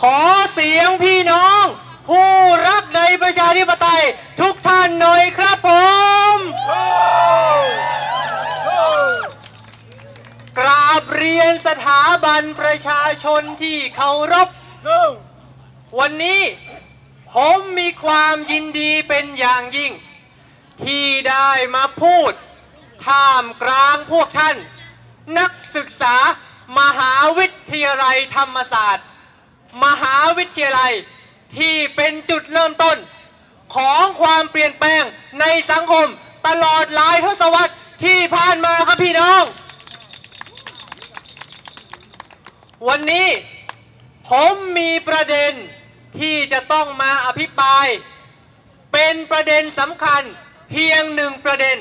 ขอเสียงพี่น้อง ผู้รักในประชาธิปไตย ทุกท่านหน่อยครับผม กราบเรียนสถาบันประชาชนที่เคารพ วันนี้ผมมีความยินดีเป็นอย่างยิ่ง ที่ได้มาพูด ท่ามกลางพวกท่าน นักศึกษามหาวิทยาลัยธรรมศาสตร์ มหาวิทยาลัย ที่เป็นจุดเริ่มต้น ของความเปลี่ยนแปลงในสังคมตลอดหลายทศวรรษที่ผ่านมาครับพี่น้อง วันนี้ผมมีประเด็นที่จะต้องมาอภิปราย เป็นประเด็นสำคัญเพียงหนึ่งประเด็น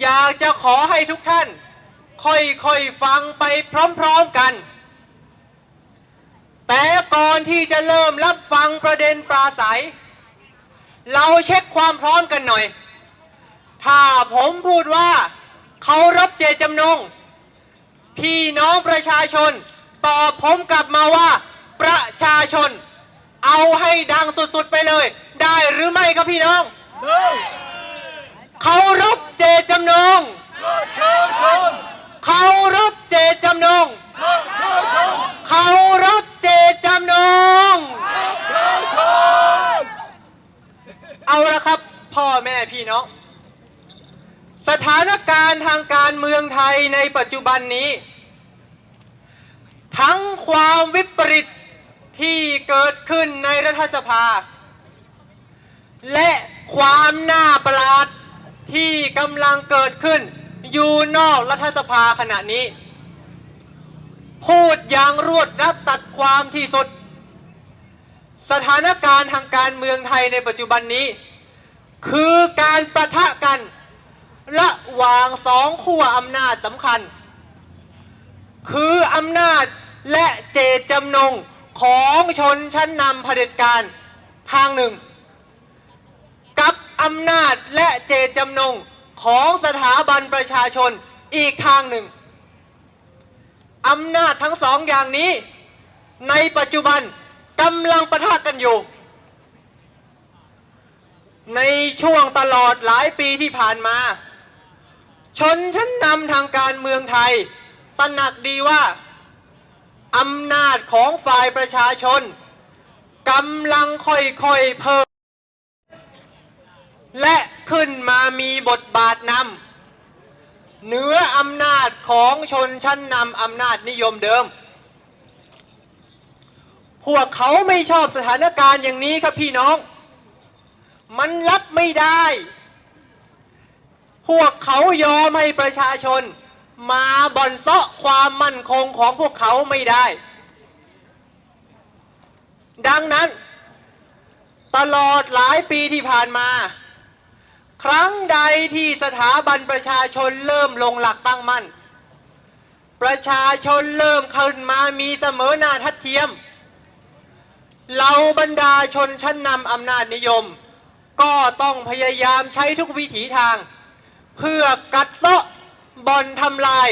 อยากจะขอให้ทุกท่าน ค่อยๆฟังไปพร้อมๆกัน แต่ก่อนที่จะเริ่มรับฟังประเด็นปราศัย เราเช็คความพร้อมกันหน่อย ถ้าผมพูดว่าเขารับเจตจำนง พี่น้องประชาชน ตอบผมกลับมาว่า ประชาชน เอาให้ดังสุดๆไปเลย ได้หรือไม่ครับพี่น้องเขารับเจตจำนงเขารับเจตจำนงเขารับ เจตจำนงเอาละครับ พ่อแม่พี่น้อง สถานการณ์ทางการเมืองไทยในปัจจุบันนี้ ทั้งความวิปริตที่เกิดขึ้นในรัฐสภา และความน่าประหลาดที่กำลังเกิดขึ้นอยู่นอกรัฐสภาขณะนี้ พูดอย่างรวดรัดตัดความที่สุด สถานการณ์ทางการเมืองไทยในปัจจุบันนี้ คือการประทะกัน ระหว่างสองขั้วอำนาจสำคัญ คืออำนาจและเจตจำนงของชนชั้นนำเผด็จการทางหนึ่ง กับอำนาจและเจตจำนงของสถาบันประชาชนอีกทางหนึ่ง อำนาจทั้งสองอย่างนี้ ในปัจจุบันกำลังประทะกันอยู่ ในช่วงตลอดหลายปีที่ผ่านมา ชนชั้นนำทางการเมืองไทยตระหนักดีว่าอำนาจของฝ่ายประชาชนกำลังค่อยๆเพิ่ม และขึ้นมามีบทบาทนำ เหนืออำนาจของชนชั้นนำอำนาจนิยมเดิม พวกเขาไม่ชอบสถานการณ์อย่างนี้ครับพี่น้อง มันรับไม่ได้ พวกเขายอมให้ประชาชน มาบ่อนเซาะความมั่นคงของพวกเขาไม่ได้ ดังนั้น ตลอดหลายปีที่ผ่านมา ครั้งใดที่สถาบันประชาชนเริ่มลงหลักตั้งมั่น ประชาชนเริ่มขึ้นมามีเสมอหน้าทัดเทียม เราบรรดาชนชั้นนำอำนาจนิยม ก็ต้องพยายามใช้ทุกวิถีทาง เพื่อกัดเซาะบ่อนทำลาย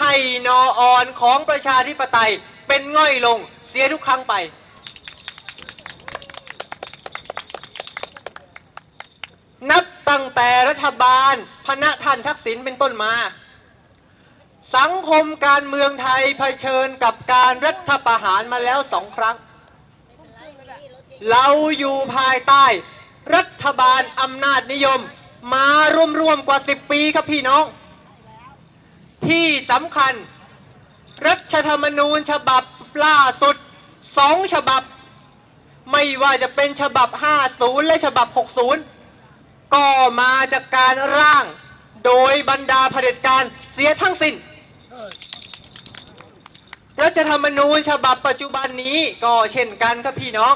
ให้นออ่อนของประชาธิปไตยเป็นง่อยลงเสียทุกครั้งไปนับ ตั้งแต่รัฐบาลพณะท่านทักษิณเป็นต้นมา สังคมการเมืองไทยเผชิญกับการรัฐประหารมาแล้วสองครั้ง เราอยู่ภายใต้ รัฐบาลอำนาจนิยม มารวมๆกว่า 10 ปีครับพี่น้อง ที่สำคัญ รัฐธรรมนูญฉบับล่าสุดสองฉบับ ไม่ว่าจะเป็นฉบับ 50 และฉบับ 60 ก็มาจากการร่าง โดยบรรดาเผด็จการเสียทั้งสิ้นรัฐธรรมนูญฉบับปัจจุบันนี้ก็เช่นกันครับพี่น้อง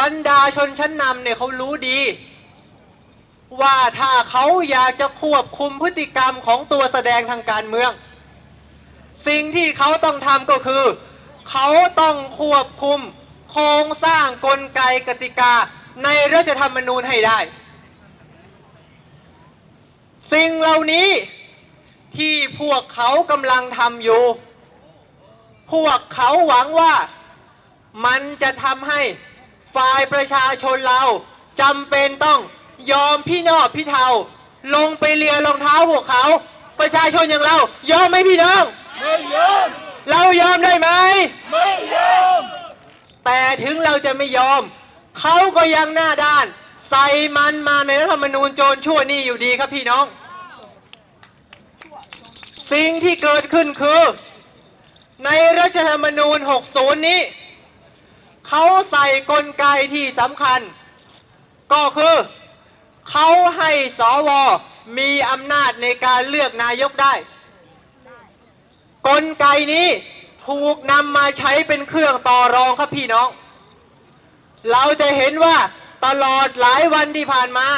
บรรดาชนชั้นนำเนี่ยเขารู้ดี ว่าถ้าเขาอยากจะควบคุมพฤติกรรมของตัวแสดงทางการเมือง สิ่งที่เขาต้องทำก็คือ เขาต้องควบคุมโครงสร้างกลไกกติกา ในรัฐธรรมนูญให้ได้ สิ่งเหล่านี้ที่พวกเขากำลังทำอยู่ พวกเขาหวังว่ามันจะทำให้ฝ่ายประชาชนเราจำเป็นต้องยอมพี่นอบพี่เทาลงไปเลียรองเท้าพวกเขา ประชาชนอย่างเรา ยอมไหมพี่น้องไม่ยอมเรายอมได้ไหมไม่ยอมแต่ถึงเราจะไม่ยอม เขาก็ยังหน้าด้าน ใส่มันมาในรัฐธรรมนูญโจรชั่วนี่อยู่ดีครับพี่น้อง สิ่งที่เกิดขึ้นคือ ในรัฐธรรมนูญ 60 นี้ เขาใส่กลไกที่สำคัญ ก็คือเขาให้สวมีอำนาจในการเลือกนายกได้ กลไกนี้ถูกนำมาใช้เป็นเครื่องต่อรองครับพี่น้อง เราจะเห็นว่าตลอดหลายวันที่ผ่านมา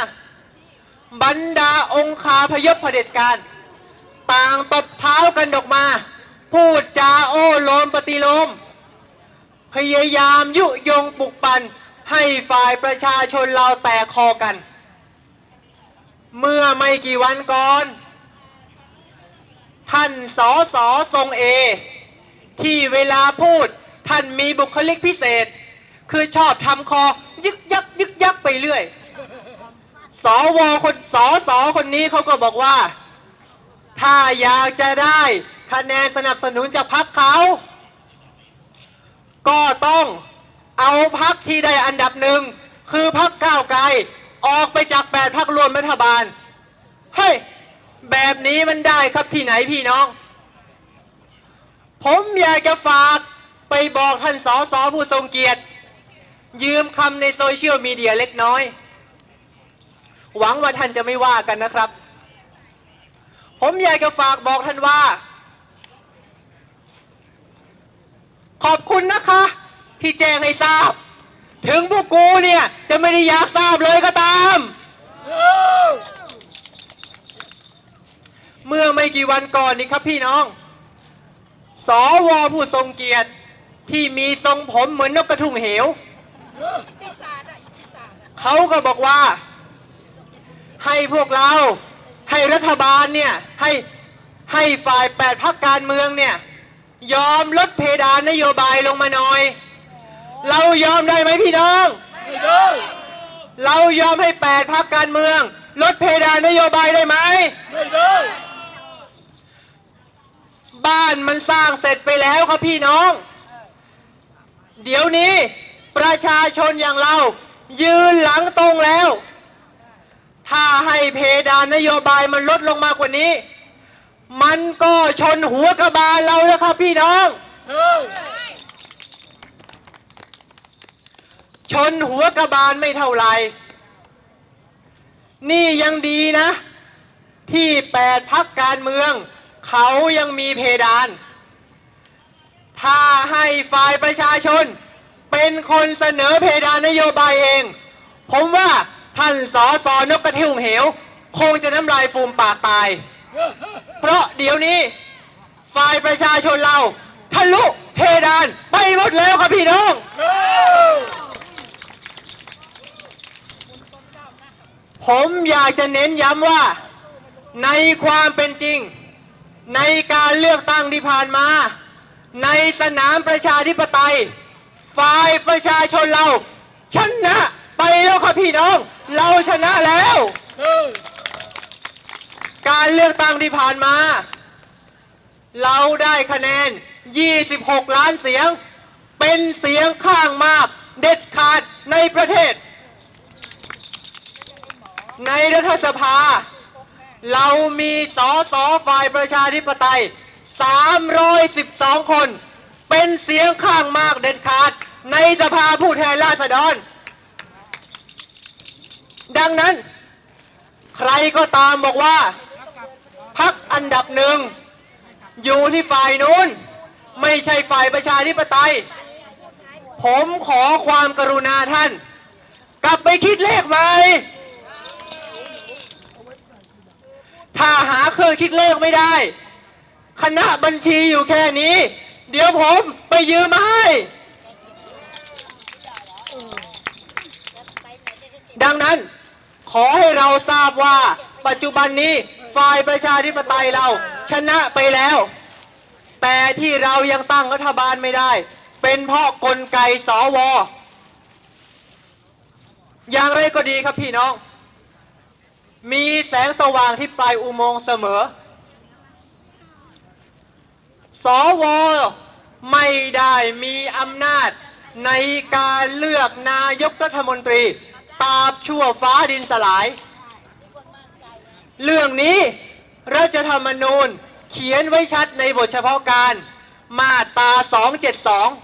บรรดาองคาพยพเผด็จการ ต่างตบเท้ากันออกมา พูดจาโอ้โลมปฏิโลม พยายามยุยงปลุกปั่นให้ฝ่ายประชาชนเราแตกคอกัน เมื่อไม่กี่วันก่อน ท่านสอสอทรงเอ ที่เวลาพูดท่านมีบุคลิกพิเศษ คือชอบทำคอ ยึกยักยึกยักไปเรื่อย สวคนสอสอคนนี้เขาก็บอกว่า ถ้าอยากจะได้คะแนนสนับสนุนจากพรรคเขา ก็ต้องเอาพักที่ได้อันดับหนึ่งคือพักก้าวไกลออกไปจากแปดพักรวมรัฐบาล เฮ้ย แบบนี้มันได้ครับที่ไหนพี่น้อง ผมอยากจะฝากไปบอกท่านสอสอผู้ทรงเกียรติ ยืมคำในโซเชียลมีเดียเล็กน้อย หวังว่าท่านจะไม่ว่ากันนะครับ ผมอยากจะฝากบอกท่านว่า ขอบคุณนะคะ ที่แจ้งให้ทราบ ถึงพวกกูเนี่ย จะไม่ได้อยากทราบเลยก็ตาม เมื่อไม่กี่วันก่อนนี้ครับพี่น้อง สวผู้ทรงเกียรติที่มีทรงผมเหมือนนกกระทุ่งเหว ปีศาจอะปีศาจอะเขาก็บอกว่า ให้พวกเราให้รัฐบาลเนี่ยให้ให้ฝ่ายแปดพักการเมืองเนี่ย ยอมลดเพดานนโยบายลงมาหน่อย เรายอมได้ไหมพี่น้อง ไม่ได้เรายอมให้แปดพักการเมือง ลดเพดานนโยบายได้ไหมไม่ได้บ้านมันสร้างเสร็จไปแล้วครับพี่น้อง เดี๋ยวนี้ ประชาชนอย่างเรา ยืนหลังตรงแล้ว ถ้าให้เพดานนโยบายมันลดลงมากกว่านี้ มันก็ชนหัวกระบาลเราแล้วครับพี่น้อง ชนหัวกระบาลไม่เท่าไหร่ นี่ยังดีนะ ที่แปดพักการเมือง เขายังมีเพดาน ถ้าให้ฝ่ายประชาชน เป็นคนเสนอเพดานนโยบายเอง ผมว่าท่านสอสอนกกระทุ่งเหว คงจะน้ำลายฟูมปากตาย เพราะเดี๋ยวนี้ฝ่ายประชาชนเราทะลุเพดานไปหมดแล้วครับพี่น้อง ผมอยากจะเน้นย้ำว่าในความเป็นจริง ในการเลือกตั้งที่ผ่านมา ในสนามประชาธิปไตย ฝ่ายประชาชนเรา ชนะไปแล้วครับพี่น้อง เราชนะแล้ว การเลือกตั้งที่ผ่านมา เราได้คะแนน 26 ล้านเสียง เป็นเสียงข้างมากเด็ดขาดในประเทศ ในรัฐสภา เรามีสอสอฝ่ายประชาธิปไตย 312 คน เป็นเสียงข้างมากเด็ดขาด ในสภาผู้แทนราษฎร ดังนั้น ใครก็ตามบอกว่าพักอันดับหนึ่ง อยู่ที่ฝ่ายนู้น ไม่ใช่ฝ่ายประชาธิปไตย ผมขอความกรุณาท่าน กลับไปคิดเลขใหม่ถ้าหาเครื่องคิดเลขไม่ได้ คณะบัญชีอยู่แค่นี้ เดี๋ยวผมไปยืมมาให้ ดังนั้นขอให้เราทราบว่าปัจจุบันนี้ฝ่ายประชาธิปไตยเราชนะไปแล้ว แต่ที่เรายังตั้งรัฐบาลไม่ได้ เป็นเพราะกลไกสวอย่างไรก็ดีครับพี่น้อง มีแสงสว่างที่ปลายอุโมงค์เสมอ สวไม่ได้มีอำนาจในการเลือกนายกรัฐมนตรีตาบชั่วฟ้าดินสลาย เรื่องนี้รัฐธรรมนูญเขียนไว้ชัดในบทเฉพาะการมาตรา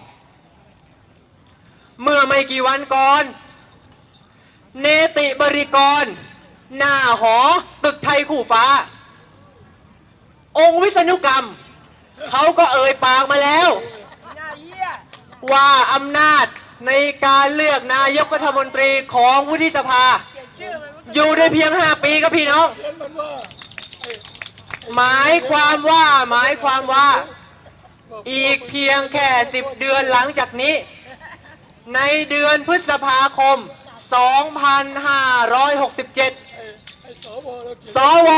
272 เมื่อไม่กี่วันก่อน เนติบริกร หน้าหอตึกไทยคู่ฟ้า องค์วิษณุกรรม เขาก็เอ่ยปากมาแล้ว ว่าอำนาจในการเลือกนายกรัฐมนตรีของวุฒิสภา อยู่ได้เพียง 5 ปีครับพี่น้อง หมายความว่าหมายความว่าอีกเพียงแค่ 10 เดือนหลังจากนี้ ในเดือนพฤษภาคม 2567 สว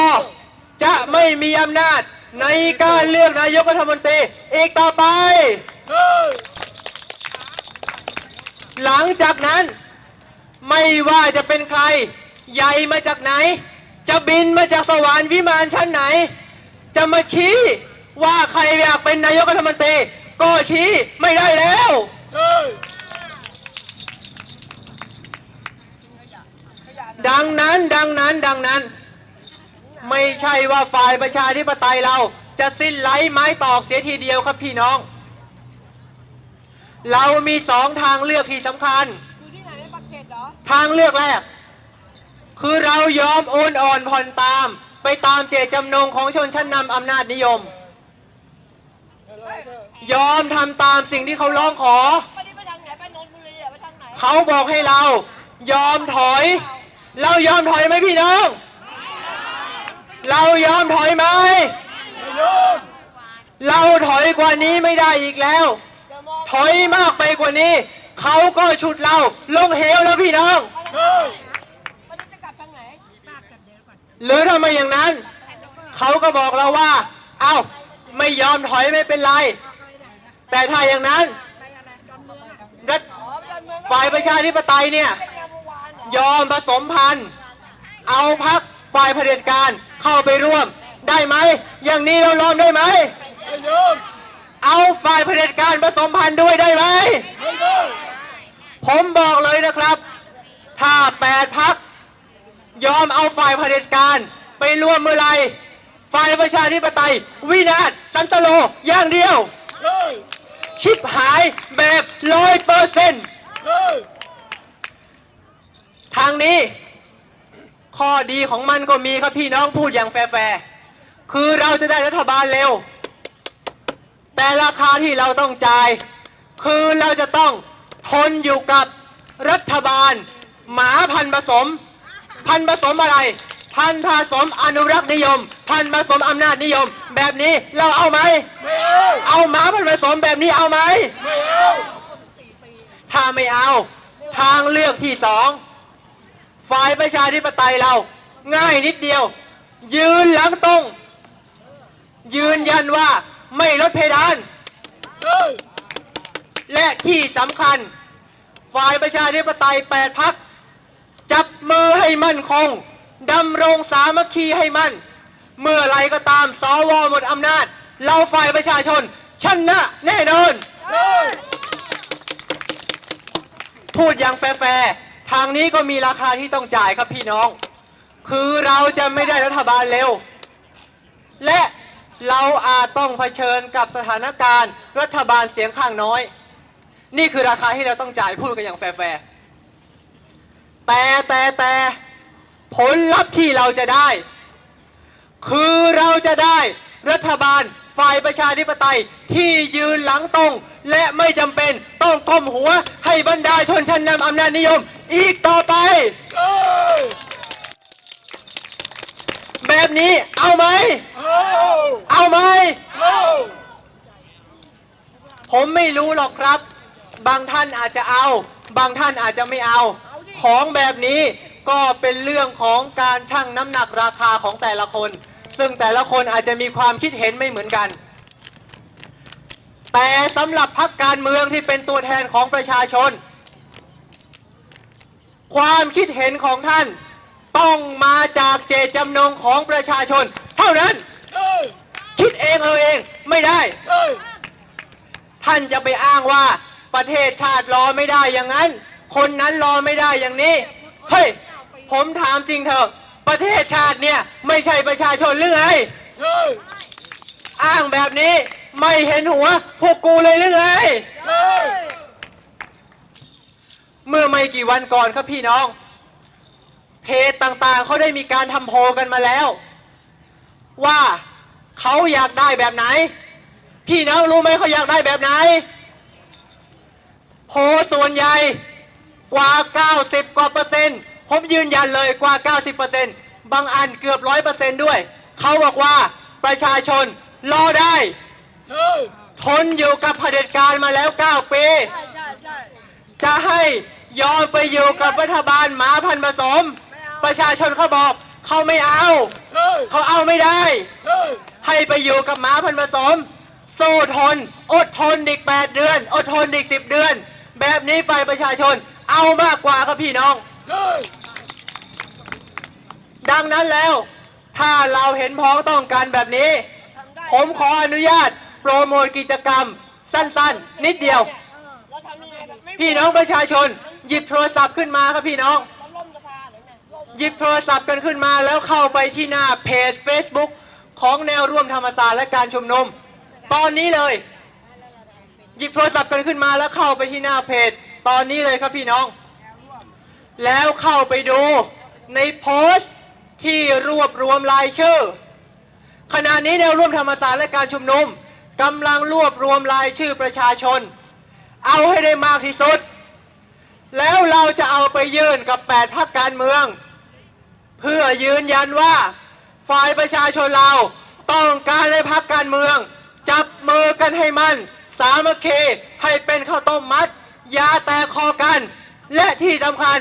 จะไม่มีอำนาจ ในการเลือกนายกรัฐมนตรีอีกต่อไป หลังจากนั้นไม่ว่าจะเป็นใคร ใหญ่มาจากไหน จะบินมาจากสวรรค์วิมานชั้นไหน จะมาชี้ว่าใครอยากเป็นนายกรัฐมนตรีก็ชี้ไม่ได้แล้วดังนั้นดังนั้นดังนั้น ไม่ใช่ว่าฝ่ายประชาธิปไตยเราจะสิ้นไร้ไม้ตอกเสียทีเดียวครับพี่น้อง เรามีสองทางเลือกที่สำคัญอยู่ที่ไหนปากเกร็ดเหรอทางเลือกแรก คือเรายอมโอนอ่อนผ่อนตาม ไปตามเจตจำนงของชนชั้นนำอำนาจนิยมอะไรก็ยอมทำตามสิ่งที่เขาร้องขอไปนี่ไปทางไหนไปนนทบุรีอะไปทางไหนเขาบอกให้เรา ยอมถอย เรายอมถอยไหมพี่น้อง เรายอมถอยไหมไม่ยอมเราถอยกว่านี้ไม่ได้อีกแล้วอย่ามองถอยมากไปกว่านี้ เขาก็ฉุดเราลงเหวแล้วพี่น้องเฮ้ยวันนี้จะกลับทางไหนมากกลับเดี๋ยวก่อนหรือถ้าไม่อย่างนั้น เขาก็บอกเราว่า เอ้าไม่ยอมถอยไม่เป็นไร แต่ถ้าอย่างนั้นไปอะไรดอนเมืองอะรัฐอ๋อดอนเมืองก็ฝ่ายประชาธิปไตยเนี่ยเป็นงานเมื่อวานเหรอยอมผสมพันธุ์ เอาพักฝ่ายเผด็จการ เข้าไปร่วมได้ไหม อย่างนี้เราลองได้ไหม ไม่ยอมเอาฝ่ายเผด็จการผสมพันธุ์ด้วยได้ไหม ไม่ได้ผมบอกเลยนะครับ ถ้าแปดพักยอมเอาฝ่ายเผด็จการไปร่วมเมื่อไหรฝ่ายประชาธิปไตย วินาศสันตโลอย่างเดียวเฮ้ยชิบหายแบบร้อยเปอร์เซ็นต์เฮ้ยทางนี้ ข้อดีของมันก็มีครับพี่น้องพูดอย่างแฟร์ๆคือเราจะได้รัฐบาลเร็ว แต่ราคาที่เราต้องจ่าย คือเราจะต้องทนอยู่กับรัฐบาล หมาพันธุ์ผสม พันธุ์ผสมอะไร พันธุ์ผสมอนุรักษ์นิยม พันธุ์ผสมอำนาจนิยม แบบนี้เราเอาไหมไม่เอาเอาหมาพันธุ์ผสมแบบนี้เอาไหมไม่เอาถ้าไม่เอา ทางเลือกที่สอง ฝ่ายประชาธิปไตยเรา ง่ายนิดเดียว ยืนหลังตรง ยืนยันว่าไม่ลดเพดาน และที่สำคัญ ฝ่ายประชาธิปไตยแปดพัก จับมือให้มั่นคงดำรงสามัคคีให้มั่น เมื่อไรก็ตามสวหมดอำนาจ เราฝ่ายประชาชนชนะแน่นอน พูดอย่างแฟร์ ทางนี้ก็มีราคาที่ต้องจ่ายครับพี่น้อง คือเราจะไม่ได้รัฐบาลเร็ว และเราอาจต้องเผชิญกับสถานการณ์รัฐบาลเสียงข้างน้อย นี่คือราคาที่เราต้องจ่ายพูดกันอย่างแฟร์แต่แต่แต่ผลลัพธ์ที่เราจะได้ คือเราจะได้รัฐบาลฝ่ายประชาธิปไตยที่ยืนหลังตรง และไม่จำเป็นต้องก้มหัวให้บรรดาชนชั้นนำอำนาจนิยม อีกต่อไปเฮ้ยแบบนี้เอาไหม เอาเอาไหมเอาผมไม่รู้หรอกครับ บางท่านอาจจะเอา บางท่านอาจจะไม่เอา ของแบบนี้ก็เป็นเรื่องของการชั่งน้ำหนักราคาของแต่ละคน ซึ่งแต่ละคนอาจจะมีความคิดเห็นไม่เหมือนกัน แต่สำหรับพรรคการเมืองที่เป็นตัวแทนของประชาชน ความคิดเห็นของท่าน ต้องมาจากเจตจำนงของประชาชน เท่านั้น คิดเองเออเองไม่ได้ ท่านจะไปอ้างว่าประเทศชาติรอไม่ได้อย่างนั้น คนนั้นรอไม่ได้อย่างนี้ เฮ้ย ผมถามจริงเถอะ ประเทศชาติเนี่ย ไม่ใช่ประชาชนหรือไงอ้างแบบนี้ไม่เห็นหัวพวกกูเลยหรือไง เมื่อไม่กี่วันก่อนครับพี่น้อง เพจต่างๆเขาได้มีการทำโพลกันมาแล้ว ว่าเขาอยากได้แบบไหน พี่น้องรู้ไหมเขาอยากได้แบบไหน โพลส่วนใหญ่กว่า 90 กว่าเปอร์เซ็นต์ผมยืนยันเลยกว่า 90เปอร์เซ็นต์บางอันเกือบร้อยเปอร์เซ็นต์ด้วย เขาบอกว่าประชาชนรอได้ ทนอยู่กับเผด็จการมาแล้ว 9 ปีใช่ใช่ใช่จะให้ ยอมไปอยู่กับรัฐบาลหมาพันธุ์ผสม ประชาชนเขาบอกเขาไม่เอา เขาเอาไม่ได้ ให้ไปอยู่กับหมาพันธุ์ผสม สู้ทน อดทนอีก8เดือน อดทนอีก10เดือน แบบนี้ฝ่ายประชาชนเอามากกว่าครับพี่น้อง ดังนั้นแล้ว ถ้าเราเห็นพ้องต้องการแบบนี้ทำได้ผมขออนุญาตโปรโมทกิจกรรม สั้นๆ นิดเดียวเราทำยังไงแบบไม่พี่น้องประชาชน หยิบโทรศัพท์ขึ้นมาครับพี่น้องหรือไงล่มหยิบโทรศัพท์กันขึ้นมาแล้วเข้าไปที่หน้าเพจ Facebook ของแนวร่วมธรรมศาสตร์และการชุมนุม ตอนนี้เลย หยิบโทรศัพท์กันขึ้นมาแล้วเข้าไปที่หน้าเพจ ตอนนี้เลยครับพี่น้อง แล้วเข้าไปดูในโพสต์ที่รวบรวมรายชื่อ ขณะนี้แนวร่วมธรรมศาสตร์และการชุมนุมกำลังรวบรวมรายชื่อประชาชน เอาให้ได้มากที่สุด แล้วเราจะเอาไปยื่นกับ 8พรรคการเมือง เพื่อยืนยันว่าฝ่ายประชาชนเราต้องการให้พรรคการเมือง จับมือกันให้มัน สามัคคีให้เป็นข้าวต้มมัดอย่าแตกคอกัน และที่สำคัญ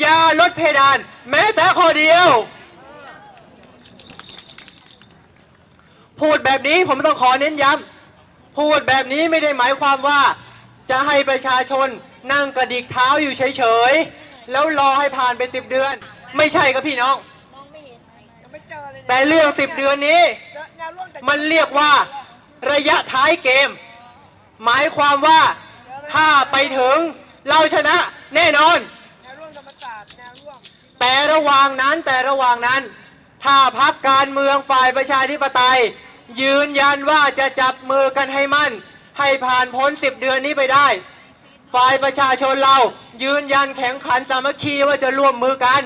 อย่าลดเพดาน แม้แต่ข้อเดียว พูดแบบนี้ผมต้องขอเน้นย้ำพูดแบบนี้ไม่ได้หมายความว่าจะให้ประชาชน นั่งกระดิกเท้าอยู่เฉยๆ แล้วรอให้ผ่านไปสิบเดือน ไม่ใช่ครับพี่น้องยังไม่เจอเลยแต่เรื่องสิบเดือนนี้ แนวร่วมจะมันเรียกว่าระยะท้ายเกม หมายความว่าถ้าไปถึงเราชนะแน่นอน แนวร่วมธรรมศาสตร์แนวร่วมแต่ระหว่างนั้นแต่ระหว่างนั้น ถ้าพักการเมืองฝ่ายประชาธิปไตย ยืนยันว่าจะจับมือกันให้มั่น ให้ผ่านพ้นสิบเดือนนี้ไปได้ ฝ่ายประชาชนเรายืนยันแข็งขันสามัคคีว่าจะร่วมมือกัน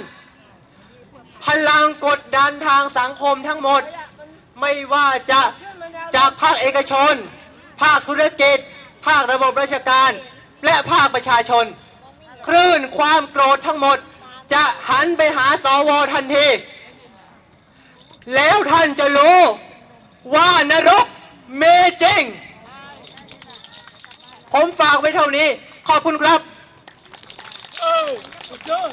พลังกดดันทางสังคมทั้งหมด ไม่ว่าจะจากภาคเอกชน ภาคธุรกิจ ภาคระบบราชการ และภาคประชาชน คลื่นความโกรธทั้งหมด จะหันไปหาสวทันที แล้วท่านจะรู้ว่านรกเมจริง ผมฝากไว้เท่านี้ ขอบคุณครับ เออสุดยอด